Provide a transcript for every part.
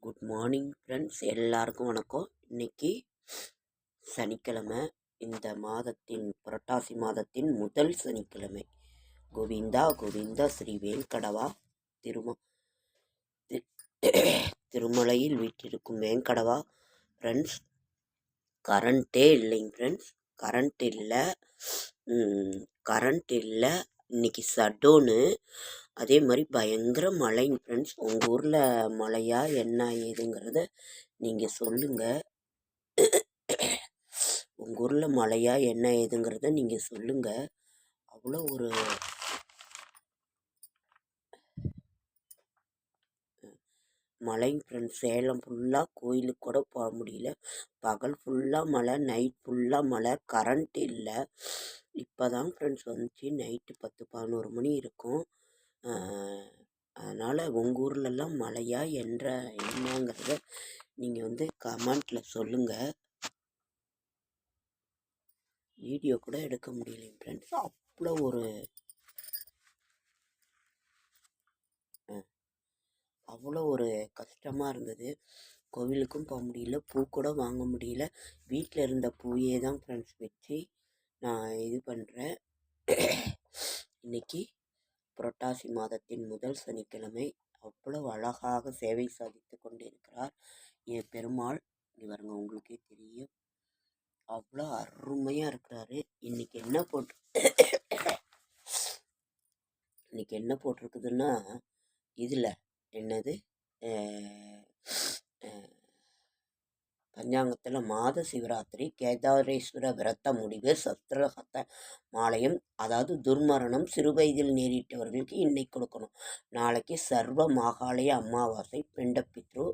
Good morning friends எல்லாருக்கும் வணக்கம். இன்னைக்கு சனிக்கிழமை. இந்த மாதத்தின் புரட்டாசி மாதத்தின் முதல் சனிக்கிழமை. கோவிந்தா கோவிந்தா ஸ்ரீ வேங்கடவா திரும தி- திருமலையில் வீட்டிருக்கும் வேங்கடவா. ஃப்ரெண்ட்ஸ் கரண்ட்டே இல்லைங்க ஃப்ரெண்ட்ஸ் கரண்ட் இல்லை கரண்ட் இல்லை. இன்னைக்கு சட்டோனு அதே மாதிரி பயங்கர மழைங்க ஃப்ரெண்ட்ஸ் உங்கள் ஊரில் மழையா என்ன ஏதுங்கிறத நீங்கள் சொல்லுங்கள் உங்கள் ஊரில் மழையா என்ன ஏதுங்கிறத நீங்கள் சொல்லுங்கள் அவ்வளோ ஒரு மழைங்க ஃப்ரெண்ட்ஸ் சேலம் ஃபுல்லாக கோயிலுக்கு கூட போக முடியல. பகல் ஃபுல்லாக மழை நைட் ஃபுல்லாக மழை கரண்ட் இல்லை. இப்போ தான் ஃப்ரெண்ட்ஸ் வந்துச்சு. நைட்டு பத்து பதினோரு மணி இருக்கும். அதனால் உங்கள் ஊர்லெல்லாம் மழையா என்ற என்னங்கிறத நீங்கள் வந்து கமெண்ட்டில் சொல்லுங்கள் வீடியோ கூட எடுக்க முடியலைங்க ஃப்ரெண்ட்ஸ் அவ்வளோ ஒரு அவ்வளோ ஒரு கஷ்டமாக இருந்தது. கோவிலுக்கும் போக முடியல பூ கூட வாங்க முடியல. வீட்டில் இருந்த பூயே தான் ஃப்ரெண்ட்ஸ் வச்சு நான் இது பண்ணுறேன் இன்னைக்கு புரட்டாசி மாதத்தின் முதல் சனிக்கிழமை. அவ்வளவு அழகாக சேவை சாதித்து கொண்டிருக்கிறார் என் பெருமாள். இவருங்க உங்களுக்கே தெரியும். அவ்வளோ அருமையாக இருக்கிறாரு. இன்னைக்கு என்ன போட்டு இன்னைக்கு என்ன போட்டிருக்குதுன்னா இதில் என்னது? பஞ்சாங்கத்தில் மாத சிவராத்திரி கேதாரேஸ்வர விரத்த முடிவு சத்ரஹத்த மாலயம் அதாவது துர்மரணம் சிறுவயதில் நேரிட்டவர்களுக்கு இன்னைக்கு கொடுக்கணும். நாளைக்கு சர்வ மாகாளய அமாவாசை பிண்டப்பித்ரு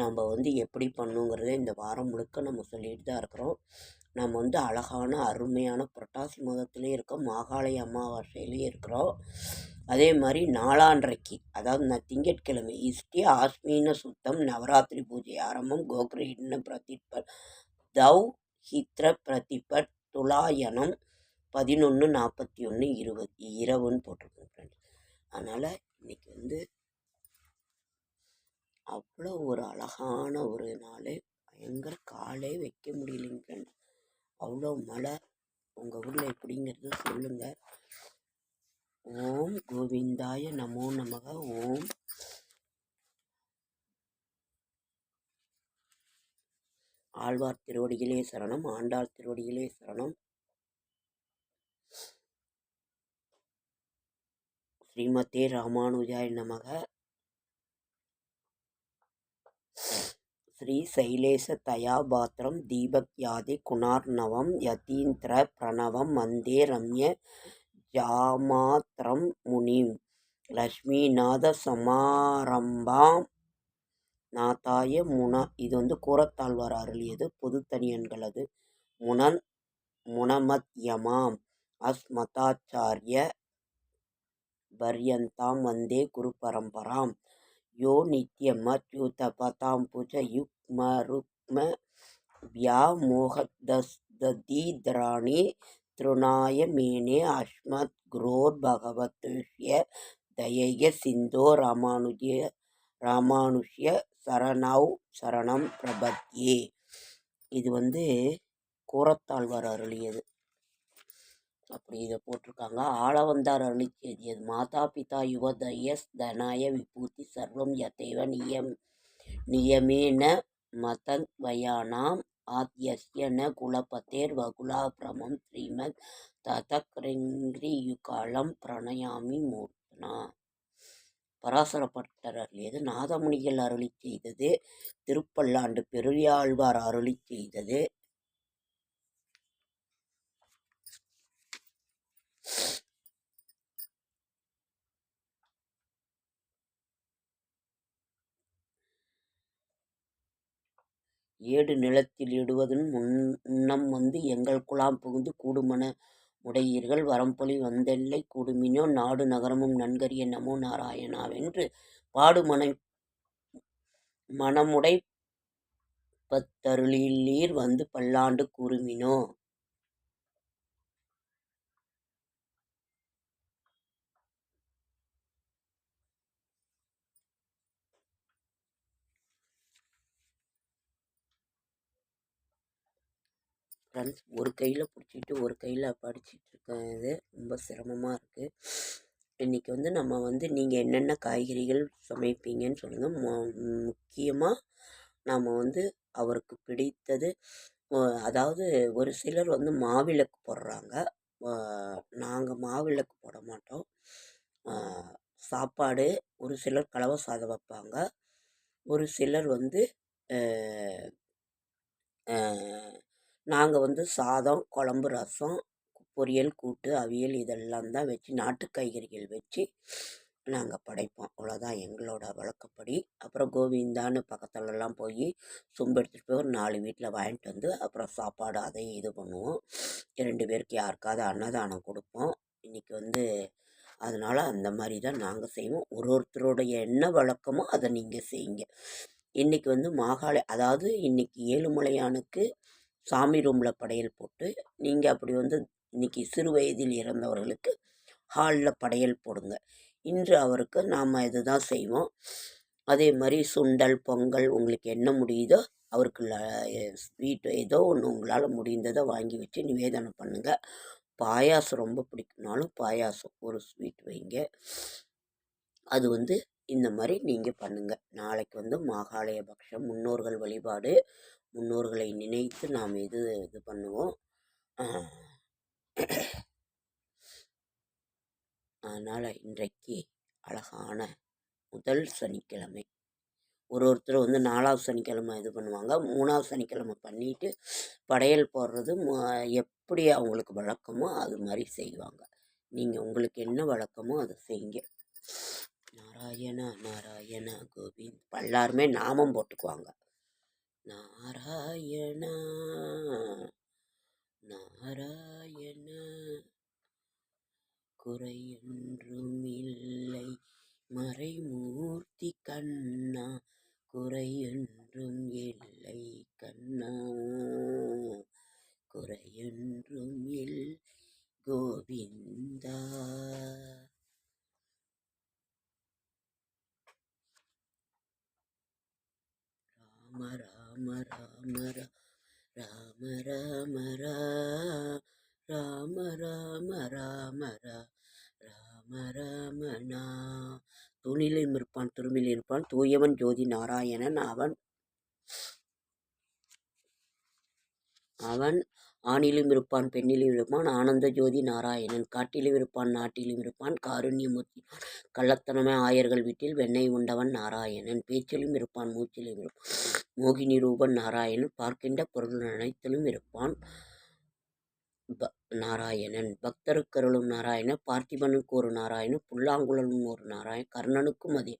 நம்ம வந்து எப்படி பண்ணுங்கிறத இந்த வாரம் முழுக்க நம்ம சொல்லிட்டு தான் இருக்கிறோம். நம்ம வந்து அழகான அருமையான புரட்டாசி மாதத்துலேயும் இருக்கோம் மாகாளய அமாவாசையிலையும் இருக்கிறோம். அதே மாதிரி நாளான்றைக்கு அதாவது நான் திங்கட்கிழமை இஷ்டி ஆஸ்மீன சுத்தம் நவராத்திரி பூஜை ஆரம்பம் கோக்ரீட்ன பிரதிப தவ் ஹித்ர பிரதிப துலாயனம் பதினொன்று நாற்பத்தி ஒன்று இருபது இரவுன்னு போட்டிருக்கோம் ஃப்ரெண்ட்ஸ் அதனால் இன்னைக்கு வந்து அவ்வளோ ஒரு அழகான ஒரு நாள் பயங்கர காலே வைக்க முடியலைங்க ஃப்ரெண்ட் அவ்வளோ மழை உங்கள் ஊரில் எப்படிங்கிறது சொல்லுங்கள் ஓம் கோவிந்தாய நமோ நமக. ஓம். ஆழ்வார் திருவடிகளே சரணம் ஆண்டாள் திருவடிகளே சரணம். ஸ்ரீமதே ராமானுஜாய நமக. ஸ்ரீ சைலேச தயாபாத்திரம் தீபக் யாதி குணார்ணவம் யதீந்திர பிரணவம் மந்தே ரம்ய ஜாமாத்திரம் முனிம். லக்ஷ்மிநாத சமாரம்பாம் நாத்தாய முன இது வந்து கூறத்தாழ்வார் அருளியது பொதுத்தனியன்களது முனன் முனமத்யமாம். அஸ்மதாச்சாரிய பர்யந்தாம் வந்தே குரு பரம்பராம் யோ நித்யமத்யுதபதாம் புஜ யுக்ம ருக்ம வியாமோகதீத்ராணி திருநாய மேனே அஸ்மத் குரோர் பகவத்ய தயைய சிந்தோ ராமானுஜய ராமானுஷ்ய சரணவ் சரணம் பிரபத்யே. இது வந்து கூரத்தாழ்வார் அருளியது. அப்படி இதை போட்டிருக்காங்க. ஆளவந்தார் அருளிச்செய்தியது மாதா பிதா யுவதயஸ் தனாய விபூதி சர்வம் யதேவ நியம் நியமேன மதத்வயானாம் ஆத்யஸ்யன ந குலபதேர் வகுலாபிரமம் ஸ்ரீமத் ததக்ரிங்கிரியுகாலம் பிரணயாமி மூர்த்தனா. பராசரப்பட்டர் அருளியது நாதமுனிகள் அருளி செய்தது திருப்பல்லாண்டு பெரியாழ்வார் அருளி செய்தது ஏடு நிலத்தில் இடுவதன் முன்னம் வந்து எங்கள் குழாம் புகுந்து கூடுமன உடையீர்கள் வரம்பொலி வந்தெல்லை கூடுமினோ நாடு நகரமும் நன்கரிய நமோ நாராயணாவென்று பாடுமனை மனமுடை பத்தருளீர் வந்து பல்லாண்டு கூறுமினோ. ஃப்ரெண்ட்ஸ் ஒரு கையில் பிடிச்சிட்டு ஒரு கையில் படிச்சிட்டு இருக்கேன் இது ரொம்ப சிரமமாக இருக்குது இன்றைக்கி வந்து நம்ம வந்து நீங்கள் என்னென்ன காய்கறிகள் சமைப்பீங்கன்னு சொல்லுங்கள் முக்கியமாக நாம் வந்து அவருக்கு பிடித்தது அதாவது ஒரு சிலர் வந்து மாவிளக்கு போடுறாங்க. நாங்கள் மாவிளக்கு போட மாட்டோம். சாப்பாடு ஒரு சிலர் கலவை சாதம் வைப்பாங்க. ஒரு சிலர் வந்து நாங்கள் வந்து சாதம் குழம்பு ரசம் பொரியல் கூட்டு அவியல் இதெல்லாம் தான் வச்சு நாட்டு காய்கறிகள் வச்சு நாங்கள் படைப்போம். அவ்வளோதான் எங்களோட வழக்கப்படி. அப்புறம் கோவிந்தான்னு பக்கத்துலலாம் போய் சொம்பு எடுத்துகிட்டு போய் ஒரு நாலு வீட்டில் வாங்கிட்டு வந்து அப்புறம் சாப்பாடு அதையும் இது பண்ணுவோம். ரெண்டு பேருக்கு யாருக்காவது அன்னதானம் கொடுப்போம். இன்றைக்கி வந்து அதனால் அந்த மாதிரி தான் நாங்கள் செய்வோம். ஒரு ஒருத்தருடைய என்ன வழக்கமோ அதை நீங்கள் செய்யுங்க. இன்றைக்கி வந்து மாகாளி அதாவது இன்றைக்கி ஏழுமலையானுக்கு சாமி ரூமில் படையல் போட்டு நீங்கள் அப்படி வந்து இன்றைக்கி சிறு வயதில் இறந்தவர்களுக்கு ஹாலில் படையல் போடுங்க. இன்று அவருக்கு நாம் இது தான் செய்வோம். அதே மாதிரி சுண்டல் பொங்கல் உங்களுக்கு என்ன முடியுதோ அவருக்கு ஸ்வீட் ஏதோ ஒன்று உங்களால் முடிந்ததை வாங்கி வச்சு நிவேதனம் பண்ணுங்கள் பாயாசம் ரொம்ப பிடிக்கும்னாலும் பாயாசம் ஒரு ஸ்வீட் வைங்க. அது வந்து இந்த மாதிரி நீங்கள் பண்ணுங்கள் நாளைக்கு வந்து மாகாலய பக்ஷம் முன்னோர்கள் வழிபாடு முன்னோர்களை நினைத்து நாம் இது இது பண்ணுவோம். அதனால் இன்றைக்கு அழகான முதல் சனிக்கிழமை. ஒரு ஒருத்தர் வந்து நாலாவது சனிக்கிழமை இது பண்ணுவாங்க. மூணாவது சனிக்கிழமை பண்ணிவிட்டு படையல் போடுறது எப்படி அவங்களுக்கு வழக்கமோ அது மாதிரி செய்வாங்க. நீங்கள் உங்களுக்கு என்ன வழக்கமோ அதை செய்யுங்க. நாராயண நாராயண கோவிந்த். எல்லாருமே நாமம் போட்டுக்குவாங்க. நாராயணா நாராயண. குறையொன்றும் இல்லை மறைமூர்த்தி கண்ணா. குறையொன்றும் இல்லை கண்ணா. குறையொன்றும் இல் கோவிந்தா. ராம ராம ராம ராம ராம ராம ராம ராம ராமனா துணிலும் இருப்பான் துருமில் இருப்பான் தூயவன் ஜோதி நாராயணன். அவன் அவன் ஆணிலும் இருப்பான் பெண்ணிலும் இருப்பான் ஆனந்த ஜோதி நாராயணன் காட்டிலும் இருப்பான் நாட்டிலும் இருப்பான் காருண்யமூர்த்தி கள்ளத்தனமே ஆயர்கள் வீட்டில் வெண்ணெய் உண்டவன் நாராயணன் பேச்சிலும் இருப்பான் மூச்சிலும் இருப்பான். மோகினி ரூபன் நாராயணன் பார்க்கின்ற பொருள் அனைத்திலும் இருப்பான். நாராயணன் பக்தருக்கருளும் நாராயணன் பார்த்திபனுக்கு ஒரு நாராயணன் புல்லாங்குழலும் ஒரு நாராயணன் கர்ணனுக்கும் அதே.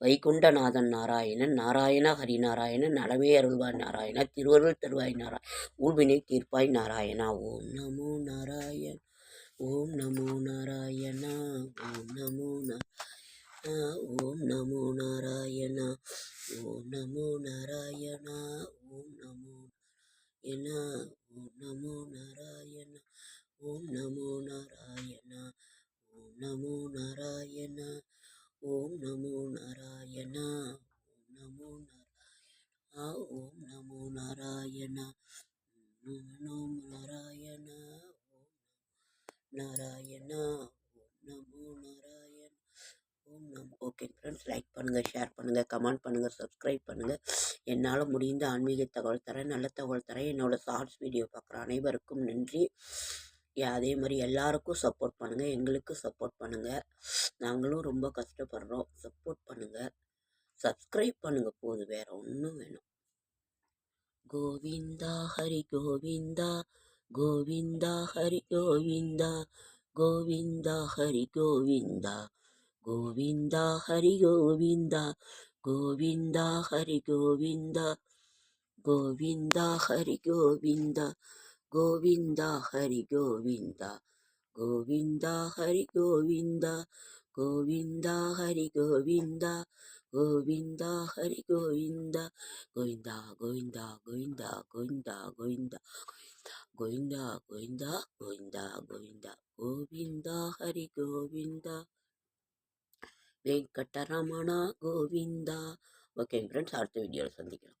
வைகுண்டநாதன் நாராயணன் நாராயண ஹரிநாராயணன் நலமே அருள்வாய் நாராயணா திருவருள் தருவாய் நாராயண ஊழ்வினை தீர்ப்பாய் நாராயணா. ஓம் நமோ நாராயண் ஓம் நமோ நாராயணா ஓம் நமோ ஓம் நமோ நாராயணா ஓம் நமோ நாராயணா ஓம் நமோ என ஓம் நமோ நாராயண. ஓம் நமோ நாராயணா ஓம் நமோ நாராயணா ஓம் நமோ நாராயணா ஓம் நமோ நாராயணா ஓம் நமோ நாராயண நமோ நாராயணா ஓம் நாராயணா ஓம் நமோ நாராயண ஓம் நம் ஓகே ஃப்ரெண்ட்ஸ் லைக் பண்ணுங்கள் ஷேர் பண்ணுங்கள் கமெண்ட் பண்ணுங்கள் சப்ஸ்கிரைப் பண்ணுங்கள் என்னால் முடிந்த ஆன்மீக தகவல் தரேன் நல்ல தகவல் தரேன். என்னோடய ஷார்ட்ஸ் வீடியோ பார்க்குற அனைவருக்கும் நன்றி. அதே மாதிரி எல்லாருக்கும் சப்போர்ட் பண்ணுங்கள் எங்களுக்கும் சப்போர்ட் பண்ணுங்கள் நாங்களும் ரொம்ப கஷ்டப்படுறோம். சப்போர்ட் பண்ணுங்கள் சப்ஸ்கிரைப் பண்ணுங்கள் போது வேறு ஒன்றும் வேணும். கோவிந்தா ஹரி கோவிந்தா. கோவிந்தா ஹரி கோவிந்தா. கோவிந்தா ஹரி கோவிந்தா. கோவிந்தா ஹரி கோவிந்தா. கோவிந்தா ஹரி கோவிந்தா. கோவிந்தா ஹரி கோவிந்தா. கோவிந்தா ஹரி கோவிந்தா. கோவிந்தா ஹரி கோவிந்தா. கோவிந்தா ஹரி கோவிந்தா. கோவிந்தா ஹரி கோவிந்தா. கோவிந்தா கோவிந்தா கோவிந்தா கோவிந்தா கோவிந்தா. கோவிந்தா கோவிந்தா கோவிந்தா கோவிந்தா. கோவிந்தா ஹரி கோவிந்தா. வெங்கடரமணா கோவிந்தா. ஓகே ஃப்ரெண்ட்ஸ் அடுத்த வீடியோவில் சந்திக்கிறோம்